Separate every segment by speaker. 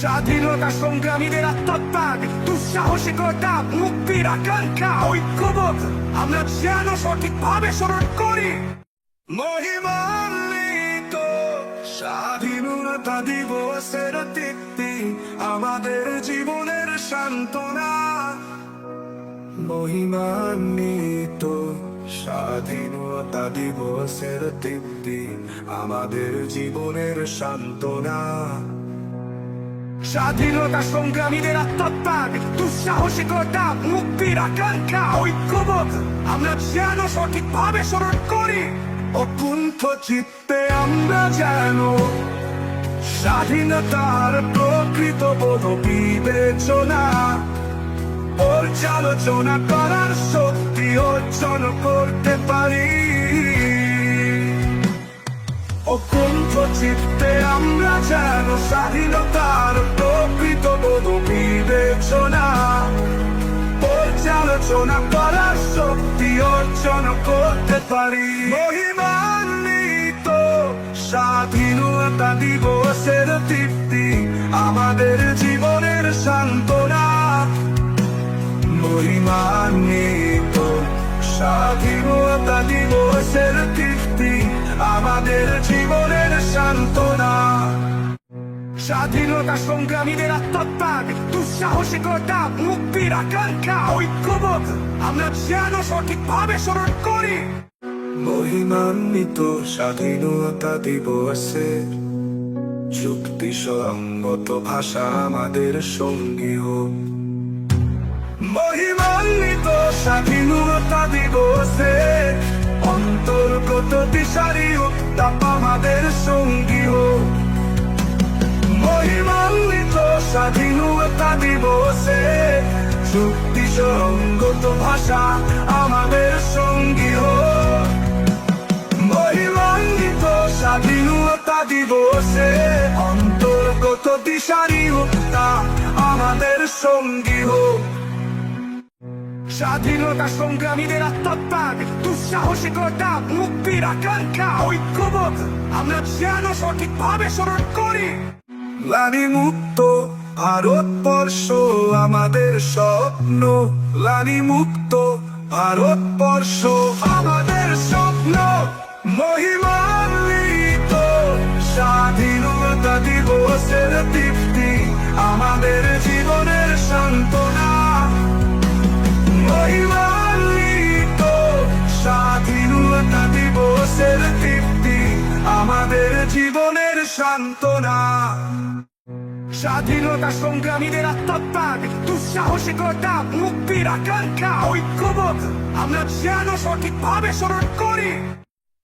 Speaker 1: স্বাধীনতা সংগ্রামীদের আত্মত্যাগ, দুঃসাহসিকতা, মুক্তির আকাঙ্ক্ষা, ঐক্যবোধ, আমরা যেন সঠিকভাবে স্মরণ করি। মহিমান্বিত স্বাধীনতা দিবসের তৃপ্তি আমাদের জীবনের সান্ত্বনা। মহিমান্বিত স্বাধীনতা দিবসের তৃপ্তি আমাদের জীবনের সান্ত্বনা। স্বাধীনতা সংগ্রামীদের আত্মত্যাগ, দুঃসাহসিকতা, মুক্তির আকাঙ্ক্ষা, ঐক্যবোধ, আমরা যেন সঠিকভাবে স্মরণ করি। অকুণ্ঠ চিত্তে আমরা যেন স্বাধীনতার প্রকৃত বোধ বিবেচনা, পর্যালোচনা করার শক্তি অর্জন করতে পারি। অকুণ্ঠ চিত্তে আমরা যেন স্বাধীনতার প্রকৃত বোধ বিবেচনা, পর্যালোচনা করার শক্তি অর্জন করতে পারি। মহিমান্বিত স্বাধীনতা দিবসের তৃপ্তি আমাদের জীবনের সান্ত্বনা। মহিমান্বিত স্বাধীনতা দিবসের তৃপ্তি আমাদের জীবনের সান্ত্বনা। স্বাধীনতা সংগ্রামীদের আত্মত্যাগ, দুঃসাহসিকতা, মুক্তির আকাঙ্ক্ষা, ঐক্যবোধ, আমরা যেন সঠিকভাবে স্মরণ করি। মহিমান্বিত স্বাধীনতা দিবসের যুক্তিসঙ্গত ভাষা আমাদের সঙ্গী হোক মহিমান্বিত স্বাধীনতা দিবসে দিশারি উত্তাপ আমাদের সঙ্গী হোক। মহিমান্বিত স্বাধীনতা দিবসে চুক্তি সঙ্গত ভাষা আমাদের সঙ্গী হোক। মহিমান্বিত স্বাধীনতা দিবসে অন্তর্গত দিশারি উত্তাপ আমাদের সঙ্গী হোক। স্বাধীনতা সংগ্রামীদের আত্মত্যাগ, দুঃসাহসিকতা, মুক্তির আকাঙ্ক্ষা, ঐক্যবোধ, আমরা যেন সঠিকভাবে স্মরণ করি। লানি মুক্ত ভারতবর্ষ আমাদের স্বপ্ন। লানি মুক্ত ভারতবর্ষ আমাদের স্বপ্ন। মহিমান্বিত স্বাধীনতা দিবসের তৃপ্তি আমাদের জীবনের সান্ত্বনা। স্বাধীনতা সংগ্রামীদের আত্মত্যাগ, দুঃসাহসিকতা, মুক্তির আকাঙ্ক্ষা, ঐক্যবোধ, আমরা যেন সঠিকভাবে স্মরণ করি।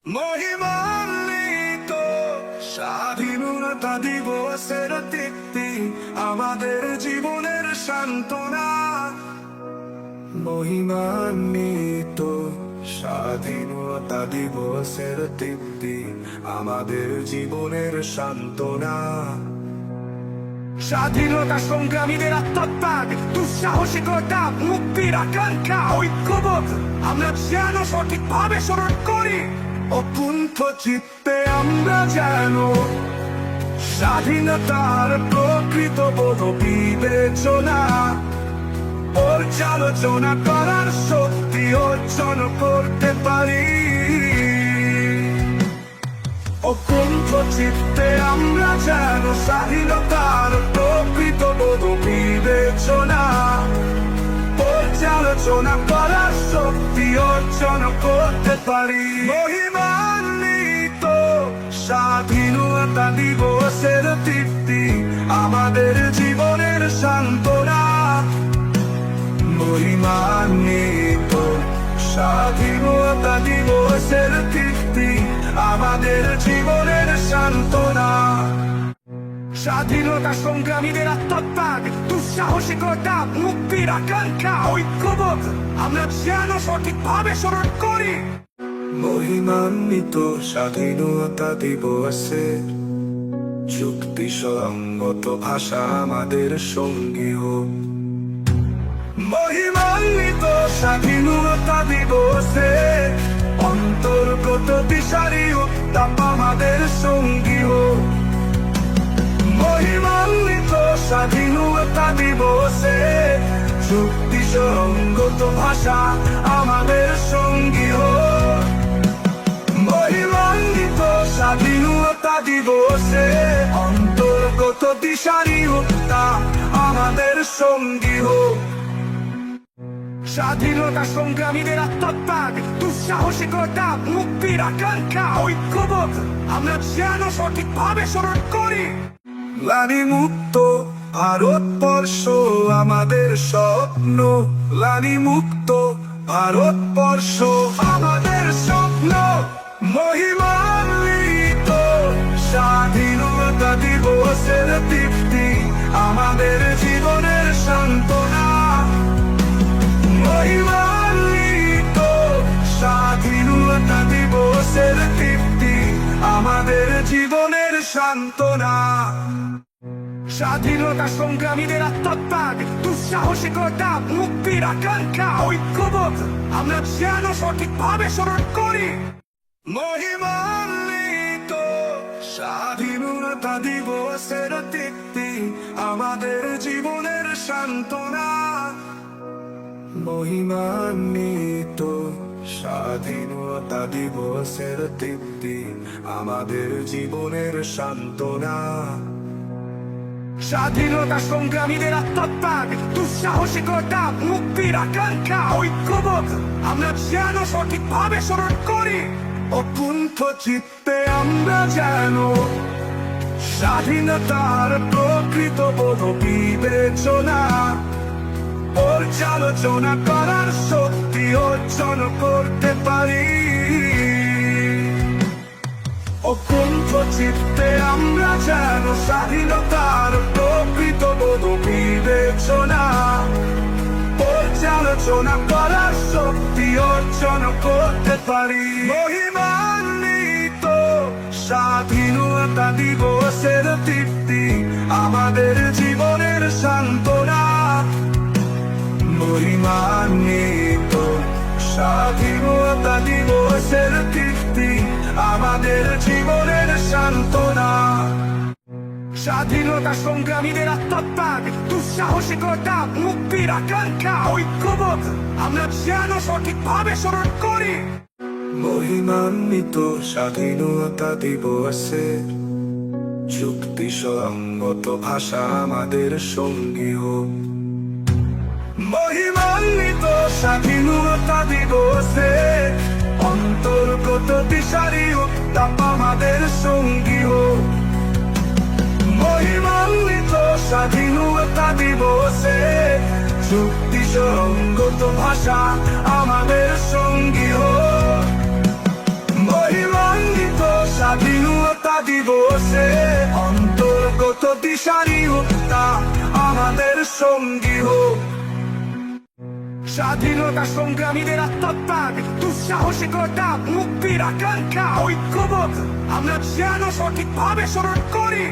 Speaker 1: মহিমান্বিত স্বাধীনতা দিবসের তৃপ্তি আমাদের জীবনের সান্ত্বনা। মহিমান্বিত। স্বাধীনতা দিবসের তৃপ্তি আমাদের জীবনের সান্ত্বনা। স্বাধীনতা সংগ্রামীদের আত্মত্যাগ দুঃসাহসিকতা মুক্তির আকাঙ্ক্ষা, ঐক্যবোধ, আমরা যেন সঠিকভাবে স্মরণ করি। অকুণ্ঠ চিত্তে আমরা যেন স্বাধীনতার প্রকৃত বোধ বিবেচনা অকুণ্ঠ চিত্তে আমরা যেন স্বাধীনতার প্রকৃত বিবেচনা। পর্যালোচনা করার শক্তি করতে পারি। মহিমান্বিত স্বাধীনতা দিবসের আমাদের মহিমান্বিত স্বাধীনতা দিবসের তৃপ্তি আমাদের জীবনের সান্ত্বনা। স্বাধীনতা সংগ্রামীদের আত্মত্যাগ দুঃসাহসিকতা মুক্তির আকাঙ্ক্ষা, ঐক্যবোধ আমরা যেন সঠিকভাবে স্মরণ করি। মহিমান্বিত স্বাধীনতা দিবসের যুক্তিসঙ্গত ভাষা আমাদের সঙ্গী হোক মহিমান্বিত স্বাধীনতা দিবসে অন্তর্গত দিশারি উত্তাপ আমাদের সঙ্গী মহিমান্বিত স্বাধীনতা দিবসে চুক্তি সঙ্গত ভাষা আমাদের সঙ্গী হোক মহিমান্বিত স্বাধীনতা দিবসে অন্তর্গত দিশারি হত্যা আমাদের সঙ্গী হোক স্বাধীনতা সংগ্রামীদের আত্মত্যাগ দুঃসাহসিকতা মুক্তির আকাঙ্ক্ষা, ঐক্যবোধ, আমরা যেন সঠিকভাবে স্মরণ করি। লানি মুক্ত ভারতবর্ষ আমাদের স্বপ্ন। লানি মুক্ত ভারতবর্ষ আমাদের সান্ত্বনা। স্বাধীনতা সংগ্রামীদের আত্মত্যাগ, দুঃসাহসিকতা, মুক্তির আকাঙ্ক্ষা, ঐক্যবোধ, আমরা যেন সঠিকভাবে স্মরণ করি। মহিমান্বিত স্বাধীনতা দিবসের তৃপ্তি আমাদের জীবনের সান্ত্বনা। মহিমান্বিত স্বাধীনতা দিবসের তৃপ্তি, আমাদের জীবনের সান্ত্বনা। স্বাধীনতা সংগ্রামীদের আত্মত্যাগ দুঃসাহসিকতা মুক্তির আকাঙ্ক্ষা, ঐক্যবোধ, আমরা যেন সঠিকভাবে স্মরণ করি। অকুণ্ঠ চিত্তে আমরা যেন স্বাধীনতার প্রকৃত বোধ বিবেচনা, পর্যালোচনা করার শক্তি অর্জন করতে পারি অকুণ্ঠ চিত্তে আমরা যেন স্বাধীনতার প্রকৃত বোধ বিবেচনা পর্যালোচনা করার শক্তি অর্জন করতে পারি মহিমান্বিত স্বাধীনতা দিবসের তৃপ্তি আমাদের জীবনের সান্ত্বনা মহিমান্বিত স্বাধীনতা দিবসের তৃপ্তি আমাদের জীবনের সান্ত্বনা। স্বাধীনতা সংগ্রামীদের আত্মত্যাগ দুঃসাহসিকতা মুক্তির আকাঙ্ক্ষা, ঐক্যবোধ, আমরা যেন সঠিকভাবে স্মরণ করি। মহিমান্বিত স্বাধীনতা দিবসে সঙ্গত ভাষা আমাদের সঙ্গী হোক। স্বাধীনতা দিবসে অন্তর্গত দিশারি উত্তাপ আমাদের সঙ্গী হোক। মহিমান্বিত স্বাধীনতা দিবসে চুক্তি সঙ্গত ভাষা আমাদের সঙ্গী হোক। মহিমান্বিত স্বাধীনতা দিবসে অন্তর্গত দিশারি উত্তাপ আমাদের সঙ্গী হোক। স্বাধীনতা সংগ্রামীদের আত্মত্যাগ, দুঃসাহসিকতা, মুক্তির আকাঙ্ক্ষা, ঐক্যবোধ, আমরা যেন সঠিকভাবে স্মরণ করি।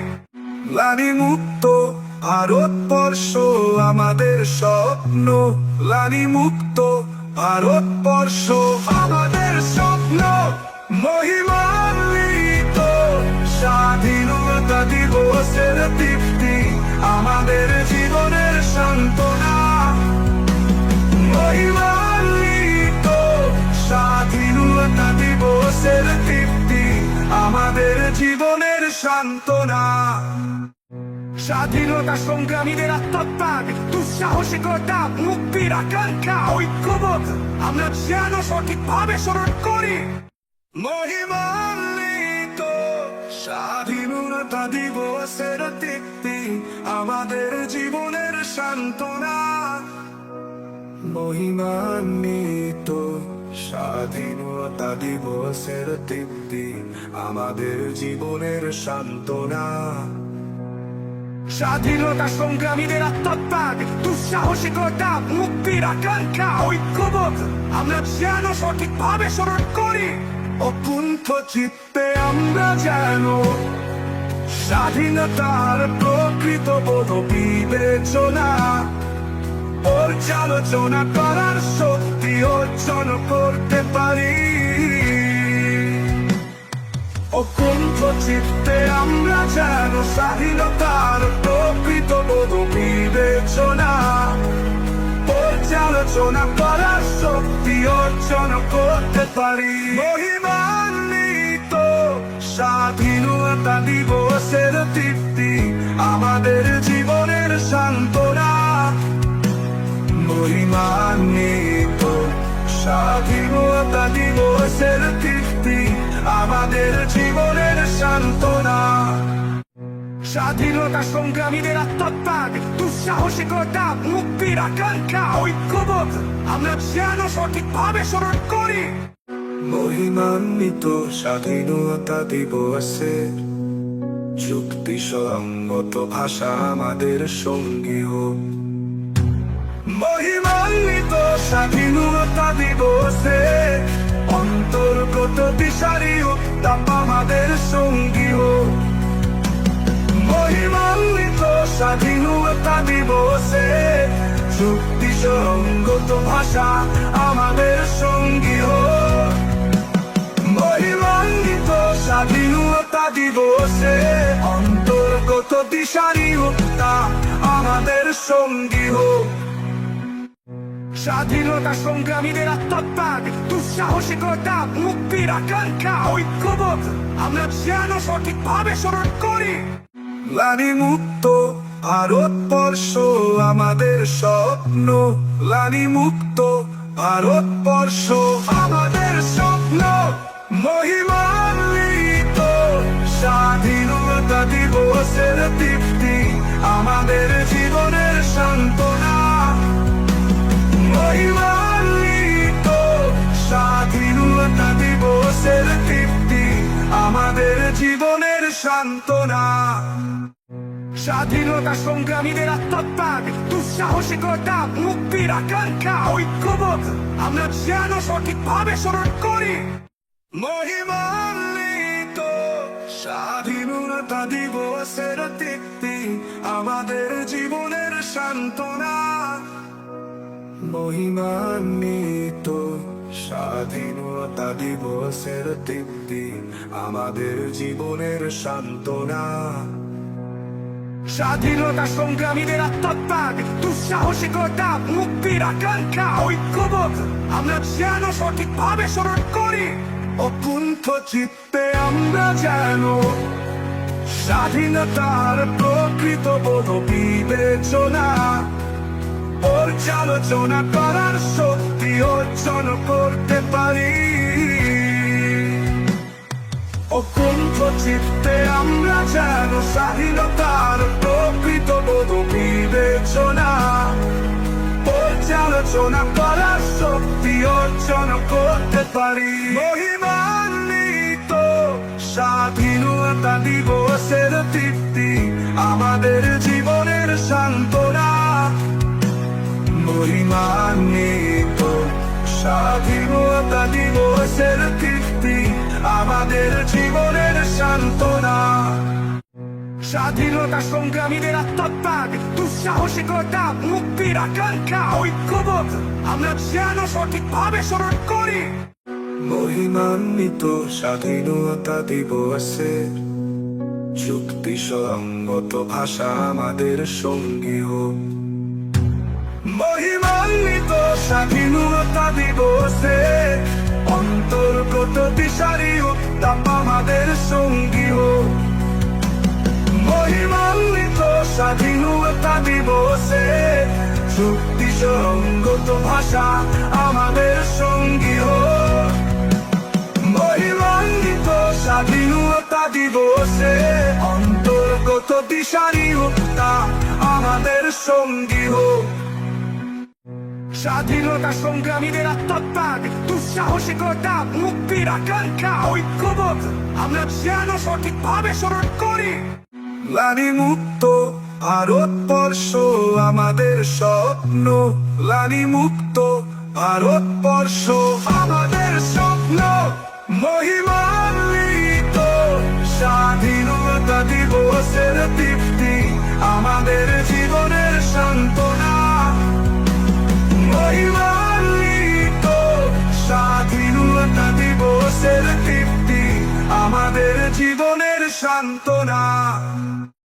Speaker 1: লানি মুক্ত ভারতবর্ষ আমাদের স্বপ্ন। লানি মুক্ত ভারতবর্ষ আমাদের স্বপ্ন। মহিমান্বিত স্বাধীনতা দিবসের দীপ্তি আমাদের জীবনের সান্ত্বনা। স্বাধীনতা দিবসের তৃপ্তি আমাদের জীবনের সান্ত্বনা। স্বাধীনতা সংগ্রামীদের আত্মত্যাগ, দুঃসাহসিকতা, মুক্তির আকাঙ্ক্ষা, ঐক্যবোধ আমরা যেন সঠিকভাবে স্মরণ করি। মহিমান্বিত স্বাধীনতা দিবসের তৃপ্তি আমাদের জীবনের সান্ত্বনা। মহিমান্বিত। স্বাধীনতা দিবসের তৃপ্তি আমাদের জীবনের সান্ত্বনা। স্বাধীনতা সংগ্রামীদের আত্মত্যাগ দুঃসাহসিকতা মুক্তির আকাঙ্ক্ষা, ঐক্যবোধ, আমরা যেন সঠিকভাবে স্মরণ করি। অকুণ্ঠ চিত্তে আমরা যেন স্বাধীনতার প্রকৃত বোধ বিবেচনা পর্যালোচনা করার শক্তি অর্জন করতে পারি। অকুণ্ঠ চিত্তে আমরা যেন স্বাধীনতার প্রকৃত বধু বিবেচনা। পর্যালোচনা করার শক্তি অর্জন করতে পারি। মহিমান্বিত স্বাধীনতা দিবসের তৃপ্তি আমাদের জীবনের সান্ত্বনা। মহিমান্বিত স্বাধীনতা দিবসের তৃপ্তি আমাদের জীবনের সান্ত্বনা। স্বাধীনতা সংগ্রামীদের আত্মত্যাগ দুঃসাহসিকতা মুক্তির আকাঙ্ক্ষা, ঐক্যবোধ, আমরা যেন সঠিকভাবে স্মরণ করি। মহিমান্বিত স্বাধীনতা দিবসে যুক্তিসঙ্গত ভাষা আমাদের সঙ্গী হোক মহিমান্বিত স্বাধীনতা দিবসে অন্তর্গত দিশারি উত্তাপ আমাদের সঙ্গী হোক। মহিমান্বিত স্বাধীনতা দিবসে চুক্তি সঙ্গত ভাষা আমাদের সঙ্গী হোক। মহিমান্বিত স্বাধীনতা দিবসে অন্তর্গত দিশারি উত্তাপ আমাদের সঙ্গী হোক। স্বাধীনতা সংগ্রামীদের আত্মত্যাগ, দুঃসাহসিকতা, মুক্তির আকাঙ্ক্ষা, ঐক্যবোধ, আমরা যেন সঠিকভাবে স্মরণ করি। লানি মুক্ত ভারতবর্ষ আমাদের স্বপ্ন। লানি মুক্ত ভারতবর্ষ আমাদের স্বপ্ন। মহিমান্বিত, স্বাধীনতা দিবসের তৃপ্তি, আমাদের জীবনের সান্ত্বনা। স্বাধীনতা সংগ্রামীদের আত্মত্যাগ, দুঃসাহসিকতা, মুক্তির আকাঙ্ক্ষা, ঐক্যবোধ, আমরা যেন সঠিকভাবে স্মরণ করি। মহিমান্বিত স্বাধীনতা দিবসের তৃপ্তি আমাদের জীবনের সান্ত্বনা। মহিমান্বিত স্বাধীনতা দিবসের তৃপ্তি আমাদের জীবনের সান্ত্বনা। স্বাধীনতা সংগ্রামীদের আত্মত্যাগ, দুঃসাহসিকতা, মুক্তির আকাঙ্ক্ষা, ঐক্যবোধ, আমরা যেন সঠিকভাবে স্মরণ করি, অকুণ্ঠ চিত্তে আমরা যেন স্বাধীনতার প্রকৃত বোধ বিবেচনা পর্যালোচনা করার শক্তি অর্জন করতে পারি। অকুণ্ঠ চিত্তে আমরা যেন স্বাধীনতার প্রকৃত বোধ বিবেচনা। পর্যালোচনা করার শক্তি অর্জন করতে পারি। মহিমান্বিত স্বাধীনতা দিবসের তৃপ্তি আমাদের জীবনের সান্ত্বনা। মহিমান্বিত স্বাধীনতা দিবসের তৃপ্তি আমাদের জীবনের সান্ত্বনা। স্বাধীনতা সংগ্রামীদের আত্মত্যাগ, দুঃসাহসিকতা, মুক্তির আকাঙ্ক্ষা, ঐক্যবোধ, আমরা যেন সঠিকভাবে স্মরণ করি। মহিমান্বিত স্বাধীনতা দিবসে যুক্তিসঙ্গত ভাষা আমাদের সঙ্গী হোক মহিমান্বিত স্বাধীনতা দিবসে অন্তর্গত দিশারি উত্তাপ আমাদের সঙ্গী হোক মহিমান্বিত স্বাধীনতা দিবসে চুক্তি সঙ্গত ভাষা আমাদের সঙ্গী হোক মহিমান্বিত স্বাধীনতা দিবসে অন্তর্গত দিশারি উত্তাপ আমাদের সঙ্গী হোক স্বাধীনতা সংগ্রামীদের আত্মত্যাগ দুঃসাহসিকতা মুক্তির আকাঙ্ক্ষা, ঐক্যবোধ, আমরা যেন সঠিকভাবে স্মরণ করি। লানি মুক্ত ভারতবর্ষ আমাদের স্বপ্ন। লানি মুক্ত ভারতবর্ষ আমাদের স্বপ্ন। মহিমান্বিত স্বাধীনতা দিবসের তৃপ্তি আমাদের জীবনের সান্ত্বনা সান্ত্বনা।